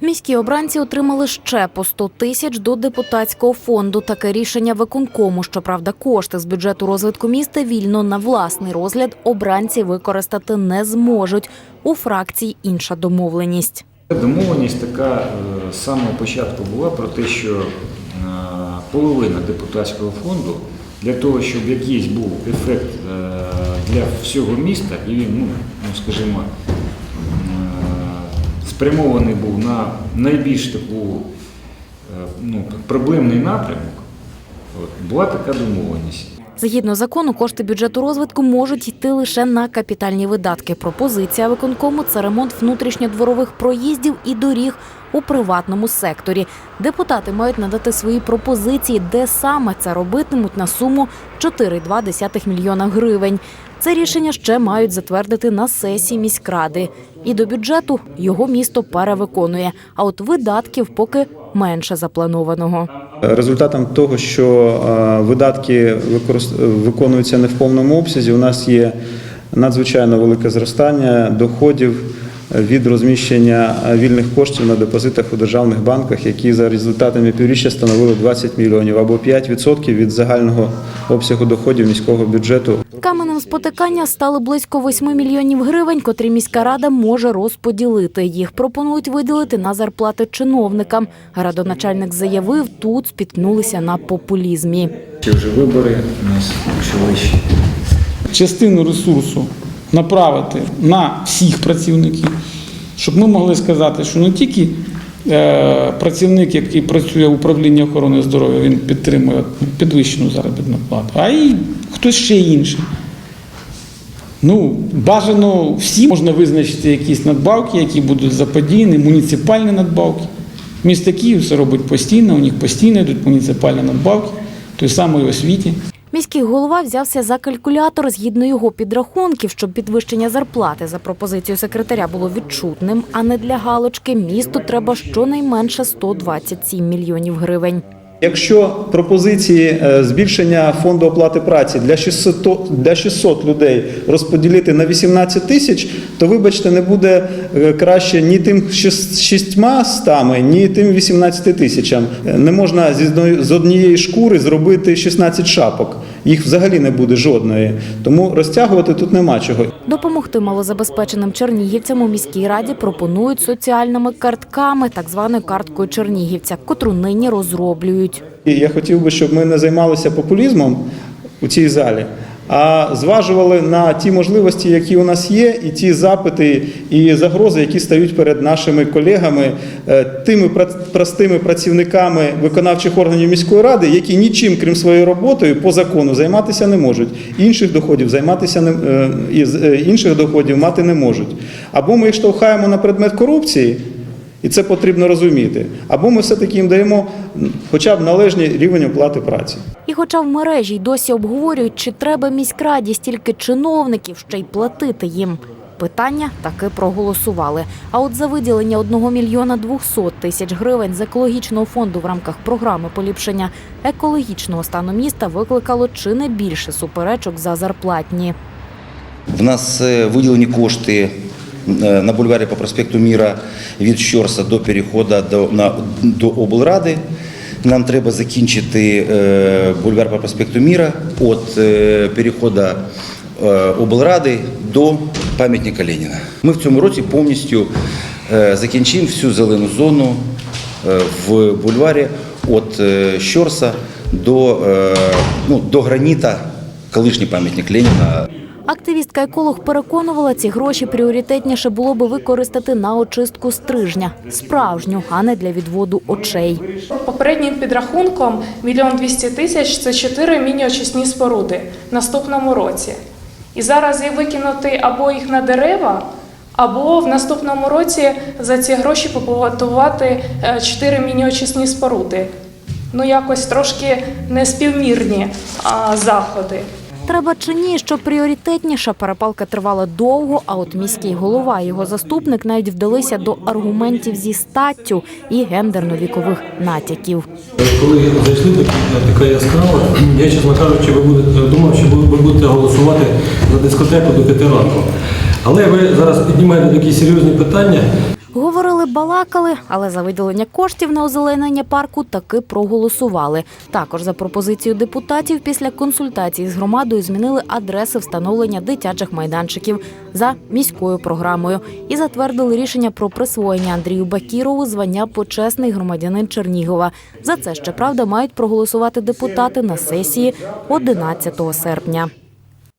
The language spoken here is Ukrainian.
Міські обранці отримали ще по 100 тисяч до депутатського фонду. Таке рішення виконкому. Щоправда, кошти з бюджету розвитку міста вільно на власний розгляд обранці використати не зможуть. У фракції інша домовленість. Домовленість така е, з самого початку була про те, що е, половина депутатського фонду для того, щоб якийсь був ефект е, для всього міста, і він, ну, ну скажімо, спрямований був на найбільш таку е, ну, проблемний напрямок, от, була така домовленість. Згідно закону, кошти бюджету розвитку можуть йти лише на капітальні видатки. Пропозиція виконкому це ремонт внутрішньодворових проїздів і доріг у приватному секторі. Депутати мають надати свої пропозиції, де саме це робитимуть на суму 4,2 мільйона гривень. Це рішення ще мають затвердити на сесії міськради. І до бюджету його місто перевиконує. А от видатків поки менше запланованого. Результатом того, що е, видатки виконуються не в повному обсязі, у нас є надзвичайно велике зростання доходів від розміщення е, вільних коштів на депозитах у державних банках, які за результатами півріччя становили 20 мільйонів або 5% від загального обсягу доходів міського бюджету. Каменем спотикання стали близько 8 мільйонів гривень, котрі міська рада може розподілити. Їх пропонують виділити на зарплати чиновникам. Градоначальник заявив, тут спіткнулися на популізмі. Чи вже вибори у нас почалися? частину ресурсу направити на всіх працівників, щоб ми могли сказати, що не тільки е, працівник, який працює в управлінні охорони здоров'я, він підтримує підвищену заробітну плату, а й хтось ще інший. Ну, бажано всі можна визначити якісь надбавки, які будуть заподіяні, муніципальні надбавки. Місто Київ це робить постійно, у них постійно йдуть муніципальні надбавки, той самої освіті. Міський голова взявся за калькулятор згідно його підрахунків, щоб підвищення зарплати за пропозицією секретаря було відчутним, а не для галочки. Місту треба щонайменше 127 мільйонів гривень. Якщо пропозиції е, збільшення фонду оплати праці для 600, для 600 людей розподілити на 18 тисяч, то вибачте, не буде е, краще ні тим шіс- шістьма стами, ні тим 18 тисячам. Е, Не можна з однієї шкури зробити 16 шапок. Їх взагалі не буде жодної. Тому розтягувати тут нема чого. Допомогти малозабезпеченим чернігівцям у міській раді пропонують соціальними картками, так званою карткою чернігівця, котру нині розроблюють. І я хотів би, щоб ми не займалися популізмом у цій залі, а зважували на ті можливості, які у нас є, і ті запити і загрози, які стають перед нашими колегами, е, тими простими працівниками виконавчих органів міської ради, які нічим, крім своєї роботи, по закону займатися не можуть. Інших доходів займатися не е, е, інших доходів мати не можуть. Або ми їх штовхаємо на предмет корупції. І це потрібно розуміти. Або ми все-таки їм даємо хоча б належний рівень оплати праці. І хоча в мережі й досі обговорюють, чи треба міськраді стільки чиновників ще й платити їм. Питання таки проголосували. А от за виділення 1 мільйона 200 тисяч гривень з екологічного фонду в рамках програми поліпшення екологічного стану міста викликало чи не більше суперечок за зарплатні. В нас е, виділені кошти на бульварі по проспекту Міра від Щорса до переходу до, на, до облради. Нам треба закінчити е, бульвар по проспекту Міра від е, переходу е, облради до пам'ятника Леніна. Ми в цьому році повністю е, закінчимо всю зелену зону е, в бульварі від е, Щорса до, е, ну, до граніта, колишній пам'ятник Леніна. Активістка еколог переконувала, ці гроші пріоритетніше було би використати на очистку стрижня, справжню, а не для відводу очей. Попереднім підрахунком мільйон двісті тисяч це чотири міні-очисні споруди в наступному році. І зараз їх викинути або їх на дерева, або в наступному році за ці гроші побудувати е, чотири міні-очисні споруди. Ну, якось трошки неспівмірні а, заходи. Треба чи ні, що пріоритетніша перепалка тривала довго, а от міський голова і його заступник навіть вдалися до аргументів зі статтю і гендерно-вікових натяків. Коли зайшли такі, така яскрава, я, чесно кажучи, ви будете, думав, що ви будете голосувати за дискотеку до п'яти ранку. Але ви зараз піднімаєте такі серйозні питання. Говорили, балакали, але за виділення коштів на озеленення парку таки проголосували. Також за пропозицію депутатів після консультації з громадою змінили адреси встановлення дитячих майданчиків за міською програмою і затвердили рішення про присвоєння Андрію Бакірову звання почесний громадянин Чернігова. За це щоправда мають проголосувати депутати на сесії 11 серпня.